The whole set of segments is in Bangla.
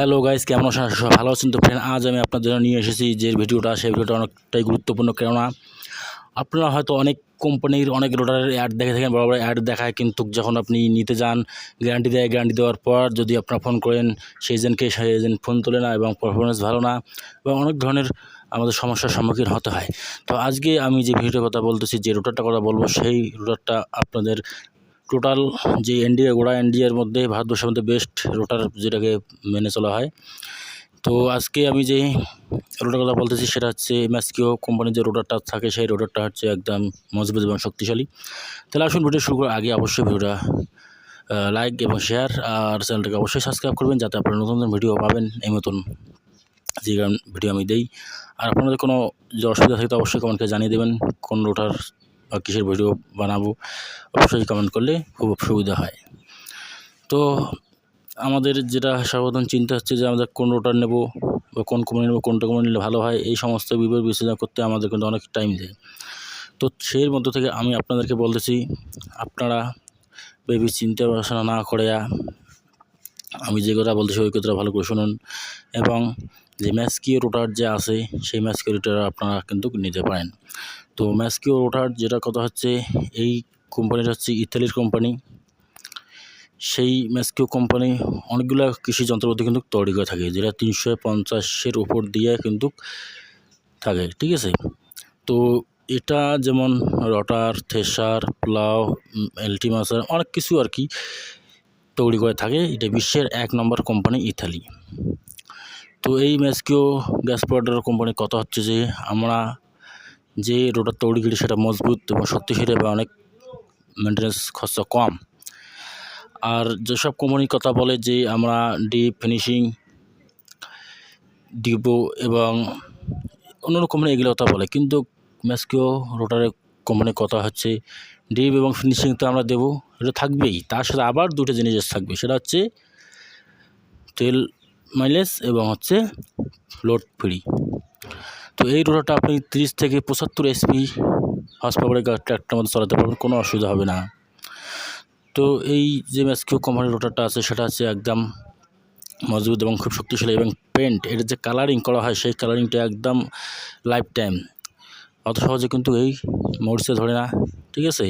হ্যালো গাইস, কেমন ভালো আছেন। তো ফ্রেন্ড আজ আমি আপনাদের জন্য নিয়ে এসেছি যে ভিডিওটা, সেই ভিডিওটা অনেকটাই গুরুত্বপূর্ণ। কেননা আপনারা হয়তো অনেক কোম্পানির অনেক রোটারের অ্যাড দেখে থাকেন বড় বড় অ্যাড দেখায়, কিন্তু যখন আপনি নিতে যান গ্যারান্টি দেয় গ্যারান্টি দেওয়ার পর যদি আপনারা ফোন করেন, সেই এজেন্টকে সেই এজেন্ট ফোন তোলে না এবং পারফরমেন্স ভালো না এবং অনেক ধরনের আমাদের সমস্যার সম্মুখীন হতে হয়। তো আজকে আমি যে ভিডিওর কথা বলতেছি, যে রোটারটা কথা বলব, সেই রোটারটা আপনাদের টোটাল যে এনডিএ, গোড়া এনডিএর মধ্যে ভারতবর্ষের মধ্যে বেস্ট রোটার যেটাকে মেনে চলা হয়। তো আজকে আমি যে রোটার কথা বলতেছি সেটা হচ্ছে ম্যাসকিও কোম্পানির যে রোটারটা থাকে, সেই রোটারটা হচ্ছে একদম মজবুত এবং শক্তিশালী। তাহলে আসুন ভিডিও শুরু করার আগে অবশ্যই ভিডিওটা লাইক এবং শেয়ার আর চ্যানেলটাকে অবশ্যই সাবস্ক্রাইব করবেন যাতে আপনারা নতুন নতুন ভিডিও পাবেন এই মতন যে ভিডিও আমি দেই। আর আপনাদের কোনো যে অসুবিধা থাকে তো অবশ্যই কমেন্টকে জানিয়ে দেবেন কোন রোটার বা কিসের ভিডিও বানাবো, অবশ্যই কমেন্ট করলে খুব সুবিধা হয়। তো আমাদের যেটা সর্বপ্রথম চিন্তা হচ্ছে যে আমাদের কোন রোটার নেব বা কোন কোম্পানি নেব, কোনটা কোম্পানি নিলে ভালো হয়, এই সমস্ত বিবর বিবেচনা করতে আমাদের কিন্তু অনেক টাইম দেয়। তো সেই মধ্য থেকে আমি আপনাদেরকে বলতেছি, আপনারা বেবি চিন্তা ভাবনা না করে আমি যে কথা বলতেছি ওই কথাটা ভালো করে শুনুন। এবং যে ম্যাসকিও রোটার যে আছে, সেই ম্যাসকিও রোটার আপনারা কিন্তু নিতে পারেন। তো ম্যাসকিও রোটার যেটা কথা হচ্ছে, এই কোম্পানিটা হচ্ছে ইতালির কোম্পানি সেই ম্যাসকিও কোম্পানি অনেকগুলো কৃষি যন্ত্রপাতি কিন্তু তৈরি করে থাকে, যেটা তিনশো পঞ্চাশের উপর দিয়ে কিন্তু থাকে, ঠিক আছে? তো এটা যেমন রটার, থেসার, প্লাও এলটিমাসার অনেক কিছু আর কি তৈরি করে থাকে। এটা বিশ্বের এক নম্বর কোম্পানি ইতালি তো এই ম্যাসকিও গ্যাস প্রোডাক্ট কোম্পানির কথা হচ্ছে যে, আমরা যে রোটার তৈরি করি সেটা মজবুত এবং শক্তিশালী এবং অনেক মেনটেন্যান্স খরচা কম। আর যেসব কোম্পানির কথা বলে যে, আমরা ডিপ ফিনিশিং দিব এবং অন্যান্য কোম্পানি এগুলো কথা বলে, কিন্তু ম্যাসকিও রোটারের কোম্পানির কথা হচ্ছে ডিপ এবং ফিনিশিং তো আমরা দেবো, এটা থাকবেই। তার সাথে আবার দুটো জিনিস থাকবে, সেটা হচ্ছে তেল মাইলেজ এবং হচ্ছে লোড ফ্রি। তো এই রোটারটা আপনি তিরিশ থেকে পঁচাত্তর এসপি হর্স পাওয়ারের ট্র্যাক্টর মধ্যে চালাতে পারবেন, কোনো অসুবিধা হবে না। তো এই যে ম্যাসকিউ কোম্পানির রোটারটা আছে, সেটা হচ্ছে একদম মজবুত এবং খুব শক্তিশালী এবং পেন্ট এর যে কালারিং করা হয়, সেই কালারিংটা একদম লাইফ টাইম অত সহজে কিন্তু এই মরিচে ধরে না, ঠিক আছে?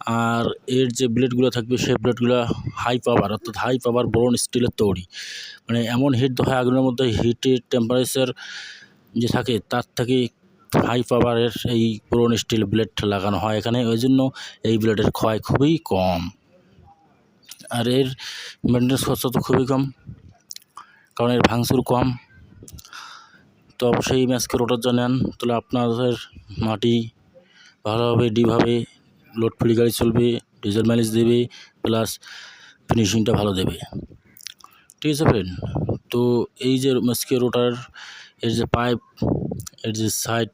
আর এর যে ব্লেডগুলো থাকবে, সেই ব্লেডগুলো হাই পাওয়ার অর্থাৎ হাই পাওয়ার বোরন স্টিলের তৈরি। মানে এমন হিট হয় আগুনের মধ্যে হিটের টেম্পারেচার যে থাকে, তার থেকে হাই পাওয়ারের এই বোরন স্টিল ব্লেড লাগানো হয় এখানে। ওই জন্য এই ব্লেডের ক্ষয় খুবই কম। আর এর মেনটেন্স খরচা তো খুবই কম, কারণ এর ভাঙচুর কম। তো অবশ্যই ম্যাচকে রোটার জন্য নেন তাহলে আপনাদের মাটি ভালোভাবে ডিভাবে লোড ফ্রি গাড়ি চলবে, ডিজেল মাইলেজ দেবে প্লাস ফিনিশিংটা ভালো দেবে। ঠিক আছে ফ্রেন্ড তো এই যে ম্যাচকে রোটার এর যে পাইপ এর যে সাইড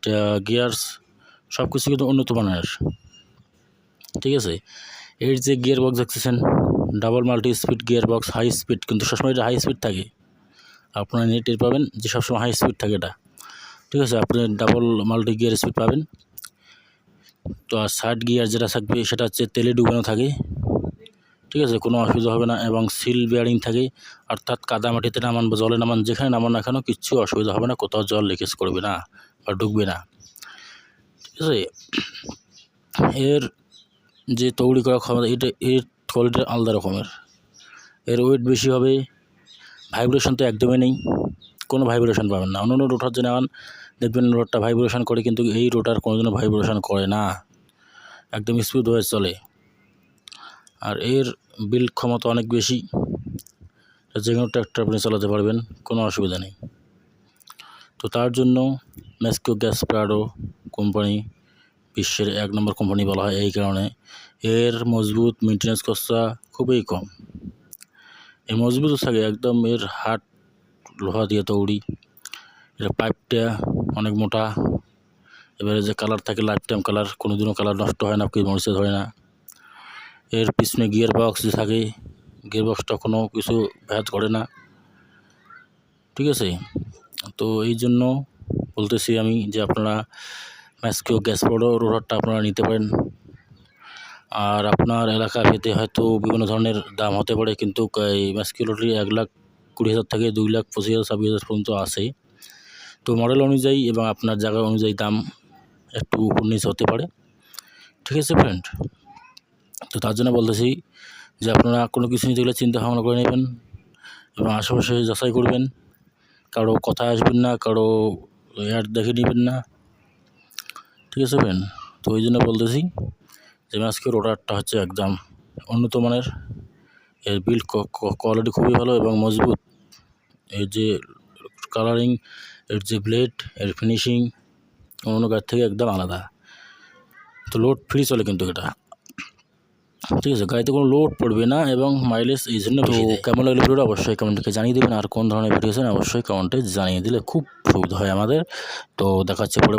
গিয়ার্স সব কিছু কিন্তু উন্নত মানের। ঠিক আছে? এর যে গিয়ার বক্স দেখতেছেন double multi speed gear box high speed কিন্তু সবসময় এটা হাই স্পিড থাকে। আপনারা নেট টের পাবেন যে সবসময় হাই স্পিড থাকে এটা। ঠিক আছে? আপনি ডাবল মাল্টি গিয়ার স্পিড পাবেন। তো আর সাইড গিয়ার যেটা থাকবে, সেটা হচ্ছে তেলে ডুবানো থাকে। ঠিক আছে, কোনো অসুবিধা হবে না এবং সিল বেয়ারিং থাকে। অর্থাৎ কাদা মাটিতে নামান বা জলে নামান, যেখানে নামান না কেন, কিচ্ছু অসুবিধা হবে না, কোথাও জল লিকেজ করবে না বা ডুববে না। ঠিক আছে? এর যে তৈরি করা ক্ষমতা, এটা, এর কোয়ালিটি আলাদা রকমের। এর ওয়েট বেশি হবে ভাইব্রেশন তো একদমই নেই, কোনো ভাইব্রেশন পাবেন না। অন্য অন্য রোটার যে নেওয়ান দেখবেন রোডটা ভাইব্রেশন করে, কিন্তু এই রোটার কোনো দিনও ভাইব্রেশন করে না। একদম স্পিড হয়ে চলে। আর এর বিল ক্ষমতা অনেক বেশি। যে কোনো ট্র্যাক্টর আপনি চালাতে পারবেন, কোনো অসুবিধা নেই। তো তার জন্য ম্যাসকিও গ্যাস প্রাডো কোম্পানি বিশ্বের এক নম্বর কোম্পানি বলা হয় এই কারণে, এর মজবুত মেনটেন্যান্স খরচা খুবই কম। এই মজবুত থাকে, একদম এর হাট লোহা দিয়ে তৈরি। এর পাইপটা অনেক মোটা, এবারে যে কালার থাকে লাইফ টাইম কালার কোনো দিনও কালার নষ্ট হয় না, কেউ মরিচে ধরে না। এর পিছনে গিয়ার বক্স যে থাকে গিয়ার বক্সটা কোনো কিছু ভ্যাদ করে না। ঠিক আছে? তো এই জন্য বলতেছি আমি যে আপনারা ম্যাসকিও গ্যাস বড় রোলারটা আপনারা নিতে পারেন। আর আপনার এলাকা ভেদে হয়তো বিভিন্ন ধরনের দাম হতে পারে, কিন্তু এই ম্যাসকিউলোটি এক লাখ কুড়ি হাজার থেকে দুই লাখ পঁচিশ হাজার, ছাব্বিশ হাজার পর্যন্ত আসে তো মডেল অনুযায়ী এবং আপনার জায়গা অনুযায়ী দাম একটু উপর নিচ হতে পারে। ঠিক আছে ফ্রেন্ড তো তার জন্য বলতেছি যে আপনারা কোনো কিছু নিতে গেলে চিন্তা ভাবনা করে নেবেন এবং আশেপাশে যাচাই করবেন। কারও কথা আসবেন না, কারও অ্যাড দেখে নেবেন না। ঠিক আছে ফ্রেন্ড তো ওই জন্য বলতেছি যে আজকের অর্ডারটা হচ্ছে একদম উন্নত মানের। এর বিল্ড কোয়ালিটি খুবই ভালো এবং মজবুত। এর যে কালারিং এর যে ব্লেড এর ফিনিশিং অন্য গাড়ির থেকে একদম আলাদা। তো লোড ফ্রি চলে কিন্তু এটা। ঠিক আছে গাড়িতে কোনো লোড পড়বে না এবং মাইলেজ এই জন্য তো কেমন লাগল ভিডিওটা অবশ্যই কমেন্টকে জানিয়ে দেবেন। আর কোন ধরনের ভিডিও আছে অবশ্যই কমেন্টে জানিয়ে দিলে খুব সুবিধা হয় আমাদের। তো দেখা হচ্ছে পরে